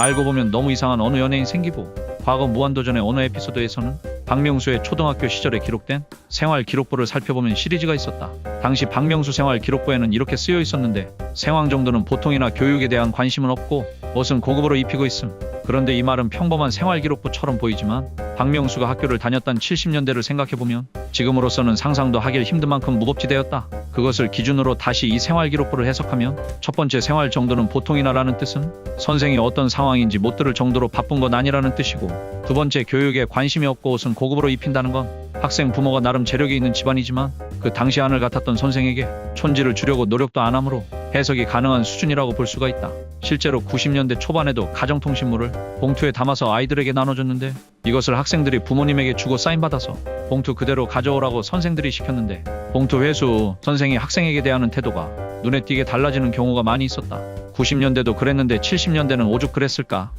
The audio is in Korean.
알고 보면 너무 이상한 어느 연예인 생기고 과거 무한도전의 어느 에피소드에서는 박명수의 초등학교 시절에 기록된 생활 기록부를 살펴보면 시리즈가 있었다. 당시 박명수 생활 기록부에는 이렇게 쓰여 있었는데 생황 정도는 보통이나 교육에 대한 관심은 없고 옷은 고급으로 입히고 있음. 그런데 이 말은 평범한 생활 기록부처럼 보이지만 박명수가 학교를 다녔던 70년대를 생각해보면 지금으로서는 상상도 하길 힘든 만큼 무법지대였다. 그것을 기준으로 다시 이 생활 기록부를 해석하면 첫 번째 생활 정도는 보통이나라는 뜻은 선생이 어떤 상황인지 못 들을 정도로 바쁜 건 아니라는 뜻이고 두 번째 교육에 관심이 없고 옷은 고급으로 입힌다는 건 학생 부모가 나름 재력이 있는 집안이지만 그 당시 하늘 같았던 선생에게 촌지를 주려고 노력도 안 하므로 해석이 가능한 수준이라고 볼 수가 있다. 실제로 90년대 초반에도 가정통신물을 봉투에 담아서 아이들에게 나눠줬는데 이것을 학생들이 부모님에게 주고 사인받아서 봉투 그대로 가져오라고 선생들이 시켰는데 봉투 회수 후 선생이 학생에게 대하는 태도가 눈에 띄게 달라지는 경우가 많이 있었다. 90년대도 그랬는데 70년대는 오죽 그랬을까?